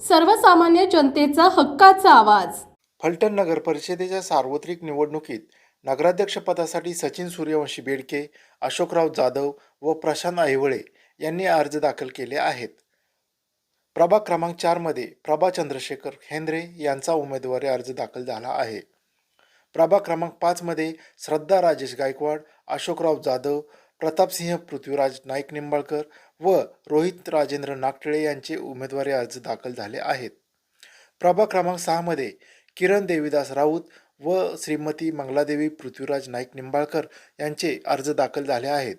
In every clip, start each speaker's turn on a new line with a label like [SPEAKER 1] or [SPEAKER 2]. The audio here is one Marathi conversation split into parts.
[SPEAKER 1] सर्वसामान्य जनतेचा हक्काचा आवाज.
[SPEAKER 2] फलटण नगर परिषदेच्या सार्वत्रिक निवडणुकीत नगराध्यक्षपदासाठी सचिन सूर्यवंशी बेडके अशोकराव जाधव व प्रशांत ऐवळे यांनी अर्ज दाखल केले आहेत. प्रभाग क्रमांक चारमध्ये प्रभा चंद्रशेखर हेंद्रे यांचा उमेदवारी अर्ज दाखल झाला आहे. प्रभाग क्रमांक पाचमध्ये श्रद्धा राजेश गायकवाड अशोकराव जाधव प्रतापसिंह पृथ्वीराज नाईक निंबाळकर व रोहित राजेंद्र नागटिळे यांचे उमेदवारी अर्ज दाखल झाले आहेत. प्रभाग क्रमांक सहामध्ये किरण देवीदास राऊत व श्रीमती मंगलादेवी पृथ्वीराज नाईक निंबाळकर यांचे अर्ज दाखल झाले आहेत.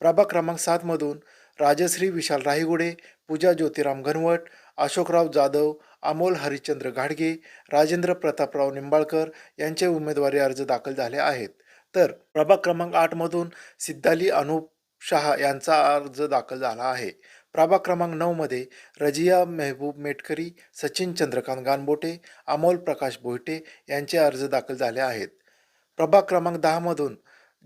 [SPEAKER 2] प्रभाग क्रमांक सातमधून राजश्री विशाल राहीगुडे पूजा ज्योतिराम घनवट अशोकराव जाधव अमोल हरिश्चंद्र घाडगे राजेंद्र प्रतापराव निंबाळकर यांचे उमेदवारी अर्ज दाखल झाले आहेत. तर प्रभाग क्रमांक आठमधून सिद्धाली अनुप शहा यांचा अर्ज दाखल झाला आहे. प्रभाग क्रमांक नऊमध्ये रजिया मेहबूब मेटकरी सचिन चंद्रकांत गानबोटे अमोल प्रकाश बोहटे यांचे अर्ज दाखल झाले आहेत. प्रभाग क्रमांक दहामधून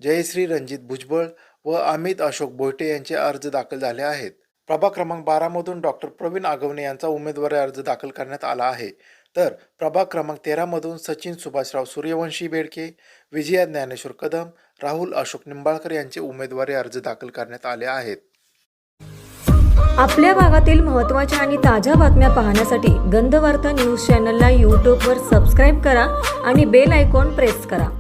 [SPEAKER 2] जयश्री रणजित भुजबळ व अमित अशोक बोहटे यांचे अर्ज दाखल झाले आहेत. प्रभाग क्रमांक बारामधून डॉक्टर प्रवीण आगवणे यांचा उमेदवारी अर्ज दाखल करण्यात आला आहे. तर प्रभाग क्रमांक तेरामधून सचिन सुभाषराव सूर्यवंशी बेडके विजया ज्ञानेश्वर कदम राहुल अशोक निंबाळकर यांचे उमेदवारी अर्ज दाखल करण्यात आले आहेत.
[SPEAKER 3] आपल्या भागातील महत्त्वाच्या आणि ताज्या बातम्या पाहण्यासाठी गंधवार्ता न्यूज चॅनलला यूट्यूबवर सबस्क्राईब करा आणि बेल आयकॉन प्रेस करा.